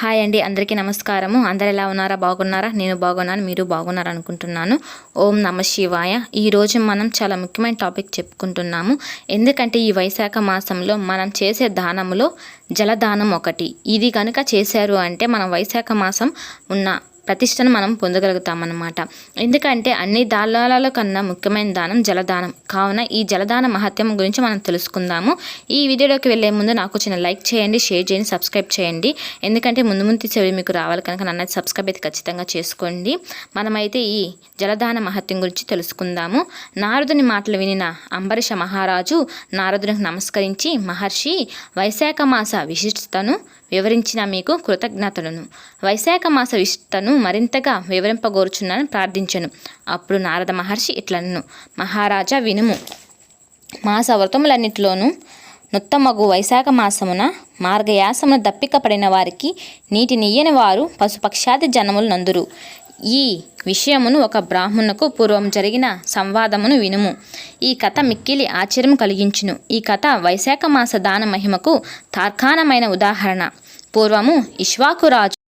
Hi అండి అందరికీ నమస్కారము. అందరు ఎలా ఉన్నారా? బాగున్నారా? నేను బాగున్నాను మీరు బాగున్నారు అనుకుంటున్నాను ఓం నమ శివాయ. ఈరోజు మనం చాలా ముఖ్యమైన టాపిక్ చెప్పుకుంటున్నాము. ఎందుకంటే ఈ వైశాఖ మాసంలో మనం చేసే దానములో జలదానం ఒకటి. ఇది కనుక చేశారు అంటే మనం వైశాఖ మాసం ఉన్న ప్రతిష్టను మనం పొందగలుగుతామన్నమాట. ఎందుకంటే అన్ని దానాల కన్నా ముఖ్యమైన దానం జలదానం. కావున ఈ జలదాన మహత్యం గురించి మనం తెలుసుకుందాము. ఈ వీడియోలోకి వెళ్ళే ముందు నాకు చిన్న లైక్ చేయండి షేర్ చేయండి సబ్స్క్రైబ్ చేయండి. ఎందుకంటే ముందు ముందు చెవి మీకు రావాలి కనుక నన్ను సబ్స్క్రైబ్ అయితే ఖచ్చితంగా చేసుకోండి. మనమైతే ఈ జలదాన మహత్యం గురించి తెలుసుకుందాము. నారదుని మాటలు వినిన అంబరీష మహారాజు నారదునికి నమస్కరించి మహర్షి వైశాఖ మాస విశిష్టతను వివరించిన మీకు కృతజ్ఞతలను. వైశాఖ మాస విశిష్టను మరింతగా వివరింపగోరుచున్నానని ప్రార్థించను. అప్పుడు నారద మహర్షి ఇట్లను మహారాజా వినుము. మా సవ్రతములన్నిటిలోనూ నొత్తమగు వైశాఖ మాసమున మార్గయాసమున దప్పిక పడిన వారికి నీటి నీయని వారు పశుపక్షాది జనములు నందురు. ఈ విషయమును ఒక బ్రాహ్మణుకు పూర్వం జరిగిన సంవాదమును వినుము. ఈ కథ మిక్కిలి ఆశ్చర్యం కలిగించును. ఈ కథ వైశాఖ మాస దాన మహిమకు తార్కాణమైన ఉదాహరణ. పూర్వము ఇష్వాకు రాజు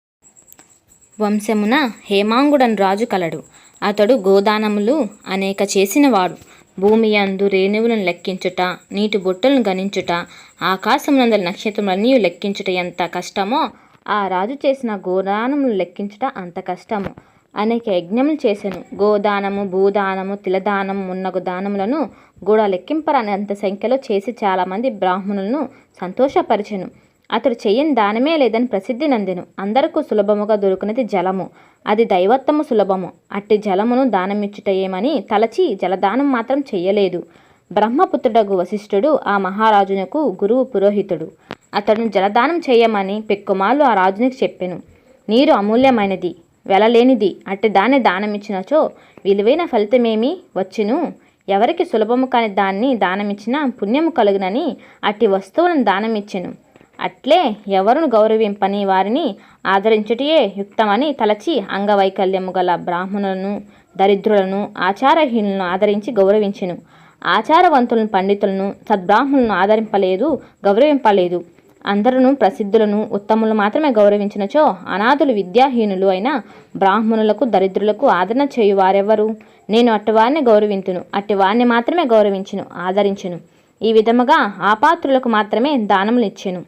వంశమున హేమాంగుడన్ రాజు కలడు. అతడు గోదానములు అనేక చేసినవాడు. భూమి అందు రేణువులను లెక్కించుట నీటి బొట్టలను గణించుట ఆకాశమునందల నక్షత్రములన్నీ లెక్కించుట ఎంత కష్టమో ఆ రాజు చేసిన గోదానములు లెక్కించుట అంత కష్టము. అనేక యజ్ఞములు చేసెను. గోదానము భూదానము తిలదానం మున్నగు దానములను కూడా లెక్కింపరనంత సంఖ్యలో చేసి చాలామంది బ్రాహ్మణులను సంతోషపరిచెను. అతడు చెయ్యని దానమే లేదని ప్రసిద్ధి నందెను. అందరకు సులభముగా దొరుకునేది జలము. అది దైవత్వము సులభము. అట్టి జలమును దానమిచ్చుటయేమని తలచి జలదానం మాత్రం చెయ్యలేదు. బ్రహ్మపుత్రుడగు వశిష్ఠుడు ఆ మహారాజునకు గురువు పురోహితుడు. అతడు జలదానం చేయమని పెక్కుమాలు ఆ రాజునికి చెప్పెను. నీరు అమూల్యమైనది వెలలేనిది అట్టి దాన్ని దానమిచ్చినచో విలువైన ఫలితమేమి వచ్చును? ఎవరికి సులభము కాని దాన్ని దానమిచ్చినా పుణ్యము కలుగునని అట్టి వస్తువులను దానమిచ్చెను. అట్లే ఎవరును గౌరవింపని వారిని ఆదరించుటయే యుక్తమని తలచి అంగవైకల్యము గల బ్రాహ్మణులను దరిద్రులను ఆచారహీనులను ఆదరించి గౌరవించెను. ఆచారవంతులను పండితులను సద్బ్రాహ్మణులను ఆదరింపలేదు గౌరవింపలేదు. అందరూ ప్రసిద్ధులను ఉత్తములు మాత్రమే గౌరవించినచో అనాథులు విద్యాహీనులు అయిన బ్రాహ్మణులకు దరిద్రులకు ఆదరణ చేయు వారెవరు నేను అట్టివారిని గౌరవింతును అట్టివారిని మాత్రమే గౌరవించును ఆదరించును. ఈ విధముగా ఆపాత్రులకు మాత్రమే దానములు ఇచ్చెను.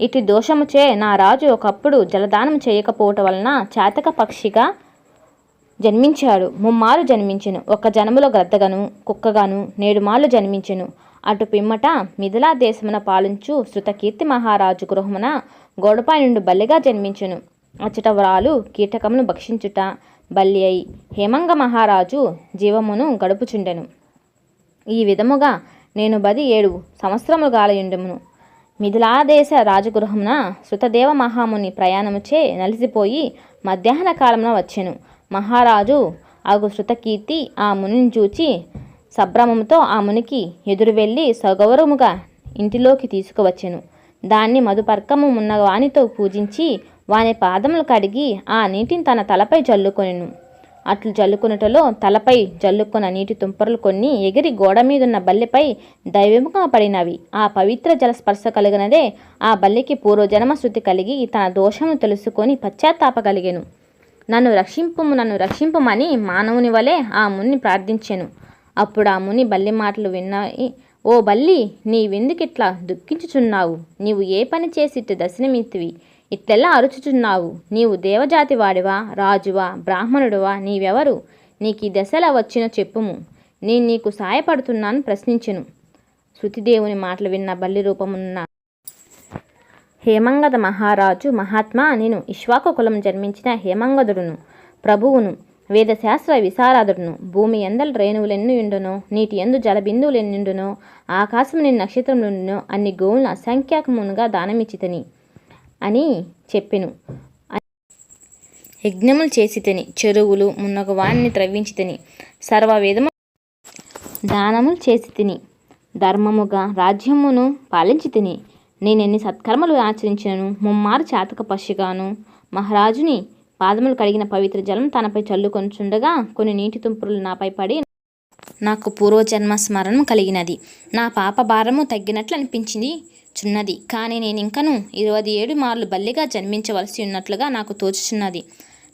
ఇటు దోషముచే నా రాజు ఒకప్పుడు జలదానం చేయకపోవటం వలన చాతక పక్షిగా జన్మించాడు. ముమ్మారు జన్మించెను. ఒక జనములో గ్రద్దగను కుక్కగాను నేడుమాళ్ళు జన్మించెను. అటు పిమ్మట మిథిలా దేశమున పాలించు శృతకీర్తి మహారాజు గృహమున గోడపై నుండి బల్లిగా జన్మించెను. అచ్చట వ్రాలు కీటకమును భక్షించుట బల్లి అయి హేమంగ మహారాజు జీవమును గడుపుచుండెను. ఈ విధముగా నేను బది ఏడు సంవత్సరములు గాలయుండెమును. మిథిలాదేశ రాజగృహమున శృతదేవ మహాముని ప్రయాణముచే నలిసిపోయి మధ్యాహ్న కాలంలో వచ్చెను. మహారాజు అగు శృతకీర్తి ఆ మునిని చూచి సభ్రమముతో ఆ మునికి ఎదురు వెళ్ళి సగౌరవముగా ఇంటిలోకి తీసుకువచ్చెను. దాన్ని మధుపర్కము ఉన్న వానితో పూజించి వాని పాదములు కడిగి ఆ నీటిని తన తలపై చల్లుకొనిను అట్లు జల్లుకున్నటలో తలపై జల్లుకున్న నీటి తుంపరలు కొన్ని ఎగిరి గోడ మీదున్న బల్లెపై దైవముగా పడినవి ఆ పవిత్ర జల స్పర్శ కలిగినదే ఆ బల్లికి పూర్వజన్మ శృతి కలిగి తన దోషము తెలుసుకొని పశ్చాత్తాపగలిగాను నన్ను రక్షింపుము నన్ను రక్షింపమని మానవుని వలె ఆ ముని ప్రార్థించెను. అప్పుడు ఆ ముని బల్లి మాటలు విన్నాయి. ఓ బల్లి నీవెందుకిట్లా దుఃఖించుచున్నావు? నీవు ఏ పని చేసి ఇట్ట దర్శనమిత్తివి ఇట్లెల్లా అరుచుచున్నావు. నీవు దేవజాతి వాడివా రాజువా బ్రాహ్మణుడువా నీవెవరు? నీకు ఈ దశలా వచ్చిన చెప్పుము. నేను నీకు సాయపడుతున్నాను ప్రశ్నించెను. శృతిదేవుని మాటలు విన్న బల్లి రూపమున్న హేమంగద మహారాజు మహాత్మా నేను ఇష్వాకు కులం జన్మించిన హేమంగదుడును ప్రభువును వేదశాస్త్ర విశారదుడును. భూమి ఎందల రేణువులెన్ను ఉండునో నీటి ఎందు జలబిందువులెన్నుండునో ఆకాశం నేను నక్షత్రములుండునో అన్ని గోవులను అసంఖ్యాకమునుగా దానమిచ్చితని. అని చెప్పెను. యజ్ఞములు చేసి తిని చెరువులు మున్నగు వాణ్ణి త్రవ్వించి తిని సర్వవేదము దానములు చేసి తిని ధర్మముగా రాజ్యమును పాలించి తిని నేనెన్ని సత్కర్మలు ఆచరించినను ముమ్మారు చాతక పశుగాను మహారాజుని పాదములు కడిగిన పవిత్ర జలం తనపై చల్లుకొనిచుండగా కొన్ని నీటి తుంపులు నాపై పడి నాకు పూర్వజన్మ స్మరణం కలిగినది. నా పాప భారము తగ్గినట్లు అనిపించింది చున్నది. కానీ నేను ఇంకను ఇరవై ఏడు మార్లు బల్లిగా జన్మించవలసి ఉన్నట్లుగా నాకు తోచుచున్నది.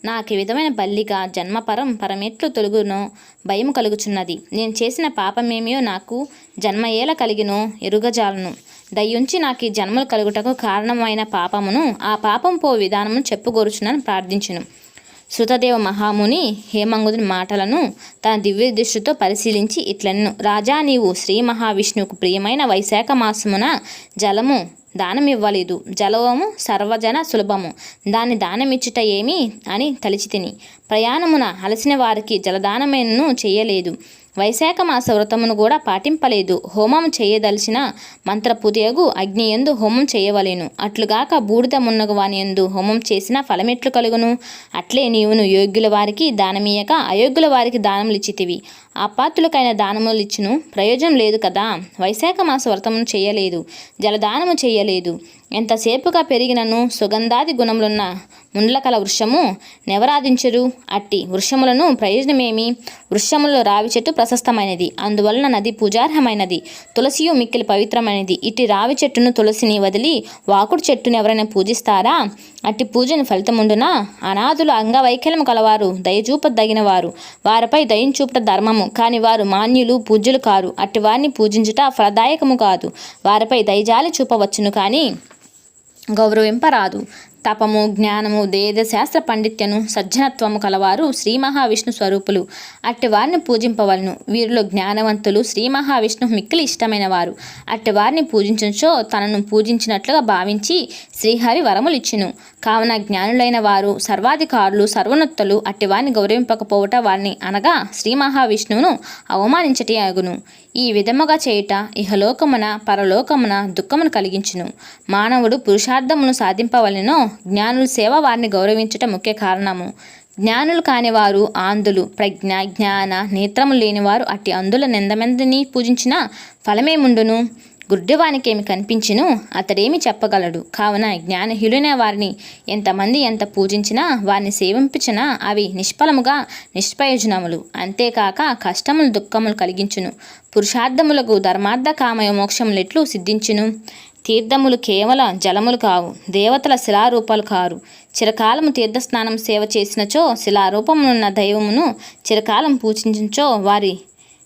నాకు ఈ విధమైన బల్లిగా జన్మపరం పరమెట్లు తొలుగునో భయం కలుగుచున్నది. నేను చేసిన పాపమేమియో నాకు జన్మ ఏల కలిగినో ఎరుగజాలను. దయ్యుంచి నాకు ఈ జన్మలు కలుగుటకు కారణమైన పాపమును ఆ పాపం పో విధానమును చెప్పుగోరుచున్నాను ప్రార్థించును. శృతదేవ మహాముని హేమంగుని మాటలను తన దివ్య దృష్టితో పరిశీలించి ఇట్లను రాజా నీవు శ్రీ మహావిష్ణువుకు ప్రియమైన వైశాఖ మాసమున జలము దానమివ్వలేదు. జలవము సర్వజన సులభము. దాన్ని దానమిచ్చుట ఏమి అని తలిచి తిని. ప్రయాణమున అలసిన వారికి జలదానమేను చేయలేదు. వైశాఖ మాస వ్రతమును కూడా పాటింపలేదు. హోమం చేయదలిచిన మంత్రపుదియగు అగ్ని ఎందు హోమం చేయవలేను. అట్లుగాక బూడిద మున్నగు వాని ఎందు హోమం చేసిన ఫలమెట్లు కలుగును. అట్లే నీవును యోగ్యుల వారికి దానమీయక అయోగ్యుల వారికి దానములిచ్చితివి ఆపాత్రులకైన దానములు ఇచ్చును. ప్రయోజనం లేదు కదా. వైశాఖ మాస వ్రతమును చేయలేదు. జలదానము చేయలేదు. ఎంతసేపుగా పెరిగినను సుగంధాది గుణములున్న ముండ్లకల వృక్షము నెవరాధించరు అట్టి వృక్షములను ప్రయోజనమేమి? వృక్షములో రావి చెట్టు ప్రశస్తమైనది. అందువలన నది పూజార్హమైనది. తులసియు మిక్కిలి పవిత్రమైనది. ఇట్టి రావి చెట్టును తులసిని వదిలి వాకుడు చెట్టును ఎవరైనా పూజిస్తారా? అట్టి పూజను ఫలితముండున? అనాథులు అంగవైకల్యం కలవారు. దయచూపదగిన వారు వారిపై దయించూపట ధర్మము. కాని వారు మాన్యులు పూజ్యులు కారు. అట్టి వారిని పూజించుట ఫలదాయకము కాదు. వారిపై దయజాలి చూపవచ్చును కానీ గౌరవింపరాదు తపము జ్ఞానము వేద శాస్త్ర పండిత్యను సజ్జనత్వము కలవారు శ్రీ మహావిష్ణు స్వరూపులు. అట్టి వారిని పూజింపవలను. వీరిలో జ్ఞానవంతులు శ్రీ మహావిష్ణు మిక్కిలి ఇష్టమైన వారు. అట్టి వారిని పూజించో తనను పూజించినట్లుగా భావించి శ్రీహరి వరములిచ్చును. కావున జ్ఞానులైన వారు సర్వాధికారులు సర్వోన్నతులు అట్టి వారిని గౌరవింపకపోవట వారిని అనగా శ్రీ మహావిష్ణువును అవమానించటి అగును. ఈ విధముగా చేయుట ఇహలోకమున పరలోకమున దుఃఖమును కలిగించును. మానవుడు పురుషార్థమును సాధింపవలెనో జ్ఞానుల సేవ వారిని గౌరవించుట ముఖ్య కారణము. జ్ఞానులు కానివారు ఆంధులు ప్రజ్ఞ జ్ఞాన నేత్రము లేనివారు అట్టి అందుల నిందమెందని పూజించిన ఫలమేముండును? గుడ్డివానికేమి కనిపించును అతడేమి చెప్పగలడు. కావున జ్ఞానహీలునే వారిని ఎంతమంది ఎంత పూజించినా వారిని సేవింపించినా అవి నిష్ఫలముగా నిష్ప్రయోజనములు. అంతేకాక కష్టములు దుఃఖములు కలిగించును. పురుషార్థములకు ధర్మార్థ కామయ మోక్షములెట్లు సిద్ధించును. తీర్థములు కేవలం జలములు కావు దేవతల శిలారూపాలు కారు. చిరకాలము తీర్థస్నానం సేవ చేసినచో శిలారూపమునున్న దైవమును చిరకాలం పూజించో వారి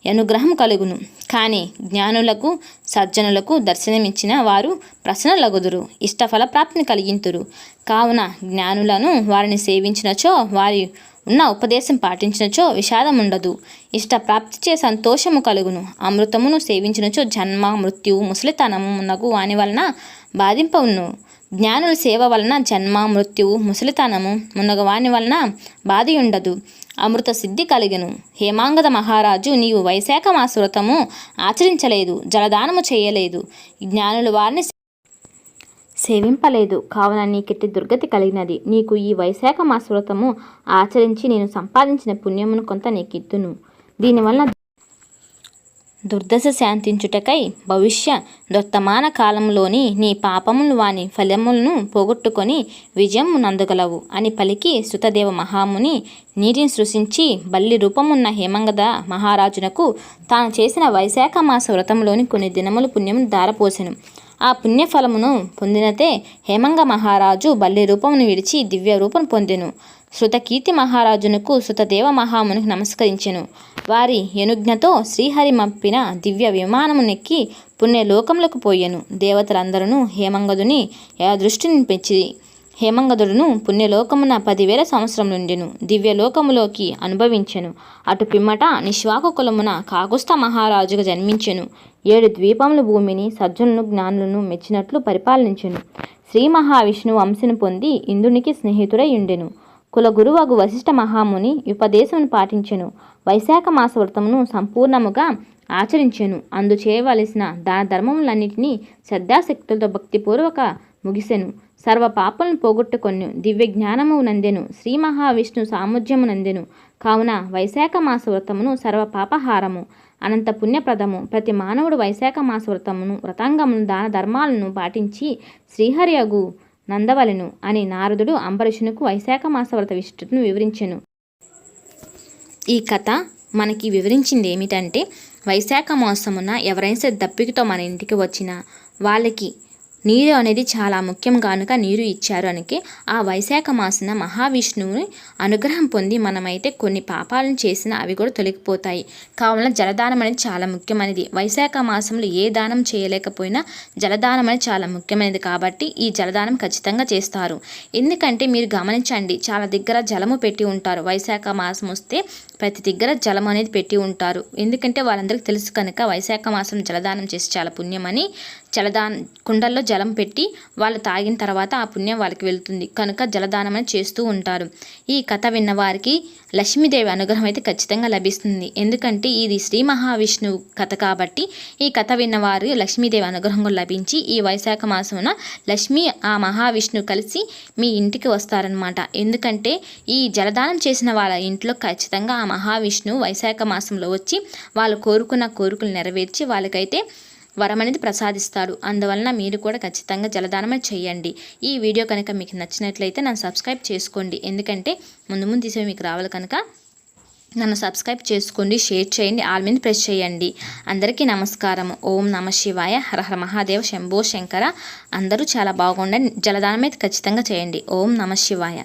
అనుగ్రహం కలుగును. కానీ జ్ఞానులకు సజ్జనులకు దర్శనమిచ్చిన వారు ప్రసన్నలగుదురు ఇష్టఫల ప్రాప్తిని కలిగింతురు. కావున జ్ఞానులను వారిని సేవించినచో వారి ఉన్న ఉపదేశం పాటించినచో విషాదం ఉండదు ఇష్ట ప్రాప్తిచే సంతోషము కలుగును. అమృతమును సేవించినచో జన్మ మృత్యువు ముసలితనము మున్నగు వాని వలన బాధింపవును. జ్ఞానుల సేవ వలన జన్మ మృత్యువు ముసలితనము మునగవాని వాని వలన బాధి ఉండదు అమృత సిద్ధి కలిగను. హేమాంగద మహారాజు నీవు వైశాఖ మాస ఆచరించలేదు జలదానము చేయలేదు జ్ఞానులు వారిని సేవింపలేదు. కావున నీకెట్టి దుర్గతి కలిగినది. నీకు ఈ వైశాఖ మాస ఆచరించి నేను సంపాదించిన పుణ్యమును కొంత నీకిద్దును. దీనివలన దుర్దశ శాంతించుటకై భవిష్య వర్తమాన కాలంలోని నీ పాపములు వాని ఫలములను పోగొట్టుకొని విజయం నందగలవు అని పలికి సుతదేవ మహాముని. నీటిని సృష్టించి బల్లి రూపమున్న హేమంగద మహారాజునకు తాను చేసిన వైశాఖ మాస వ్రతంలోని కొన్ని దినములు పుణ్యము దారపోసెను ఆ పుణ్యఫలమును పొందినతే హేమంగ మహారాజు బల్లి రూపమును విడిచి దివ్య రూపం పొందెను. శృతకీర్తి మహారాజునకు శృతదేవ మహామునికి నమస్కరించెను. వారి ఎనుజ్ఞతో శ్రీహరి మప్పిన దివ్య విమానము నెక్కి పుణ్యలోకములకు పోయెను. దేవతలందరూ హేమంగదుని దృష్టిని పెంచి హేమంగదుడును పుణ్యలోకమున పదివేల సంవత్సరం నుండిను దివ్యలోకములోకి అనుభవించెను. అటు పిమ్మట నిశ్వాక కులమున కాకుస్థ మహారాజుగా జన్మించెను. ఏడు ద్వీపముల భూమిని సజ్జనులను జ్ఞానులను మెచ్చినట్లు పరిపాలించెను. శ్రీ మహావిష్ణువు అంశను పొంది ఇంద్రునికి స్నేహితుడై ఉండెను. కులగురువగు వశిష్ఠ మహాముని ఉపదేశమును పాటించెను. వైశాఖ మాస వ్రతమును సంపూర్ణముగా ఆచరించెను. అందు చేయవలసిన దాన ధర్మములన్నిటినీ శ్రద్ధాశక్తులతో భక్తిపూర్వక ముగిసెను. సర్వ పాపలను పోగొట్టుకొన్ను దివ్య జ్ఞానము నందెను శ్రీ మహావిష్ణు సాముధ్యము నందెను కావున వైశాఖ మాస వ్రతమును సర్వ పాపహారము. అనంత పుణ్యప్రదము. ప్రతి మానవుడు వైశాఖ మాస వ్రతమును వ్రతాంగమును దాన ధర్మాలను పాటించి శ్రీహరియగు నందవలెను అని నారదుడు అంబరీషునకు వైశాఖ మాసవ్రత విశిష్టతను వివరించెను. ఈ కథ మనకి వివరించింది ఏమిటంటే వైశాఖ మాసమున ఎవరైనా సరే దప్పికతో మన ఇంటికి వచ్చినా వాళ్ళకి నీరు అనేది చాలా ముఖ్యం కనుక నీరు ఇచ్చారు అనకి. ఆ వైశాఖ మాసన మహావిష్ణువుని అనుగ్రహం పొంది మనమైతే కొన్ని పాపాలను చేసినా అవి కూడా తొలగిపోతాయి. కావున జలదానం అనేది చాలా ముఖ్యమైనది. వైశాఖ మాసంలో ఏ దానం చేయలేకపోయినా జలదానం అనేది చాలా ముఖ్యమైనది కాబట్టి ఈ జలదానం ఖచ్చితంగా చేస్తారు. ఎందుకంటే మీరు గమనించండి చాలా దగ్గర జలము పెట్టి ఉంటారు. వైశాఖ మాసం వస్తే ప్రతి దగ్గర జలం అనేది పెట్టి ఉంటారు. ఎందుకంటే వాళ్ళందరికీ తెలుసు కనుక వైశాఖ మాసం జలదానం చేసి చాలా పుణ్యమని జలదాన కుండల్లో జలం పెట్టి వాళ్ళు తాగిన తర్వాత ఆ పుణ్యం వాళ్ళకి వెళ్తుంది. కనుక జలదానం చేస్తూ ఉంటారు. ఈ కథ విన్న వారికి లక్ష్మీదేవి అనుగ్రహం అయితే ఖచ్చితంగా లభిస్తుంది. ఎందుకంటే ఇది శ్రీ మహావిష్ణువు కథ కాబట్టి ఈ కథ విన్నవారు లక్ష్మీదేవి అనుగ్రహం లభించి ఈ వైశాఖ మాసమున లక్ష్మి ఆ మహావిష్ణువు కలిసి మీ ఇంటికి వస్తారనమాట ఎందుకంటే ఈ జలదానం చేసిన వాళ్ళ ఇంట్లో ఖచ్చితంగా ఆ మహావిష్ణువు వైశాఖ మాసంలో వచ్చి వాళ్ళు కోరుకున్న కోరికలు నెరవేర్చి వాళ్ళకైతే వరం అనేది ప్రసాదిస్తాడు అందువలన మీరు కూడా ఖచ్చితంగా జలదానం చేయండి. ఈ వీడియో కనుక మీకు నచ్చినట్లయితే నన్ను సబ్స్క్రైబ్ చేసుకోండి. ఎందుకంటే ముందు ముందు తీసేవి మీకు రావాలి కనుక నన్ను సబ్స్క్రైబ్ చేసుకోండి షేర్ చేయండి ఆల్ మీద ప్రెస్ చేయండి. అందరికీ నమస్కారం ఓం నమ శివాయ. హరహర మహాదేవ శంభో శంకర. అందరూ చాలా బాగుండండి. జలదానం అయితే ఖచ్చితంగా చేయండి. ఓం నమ శివాయ.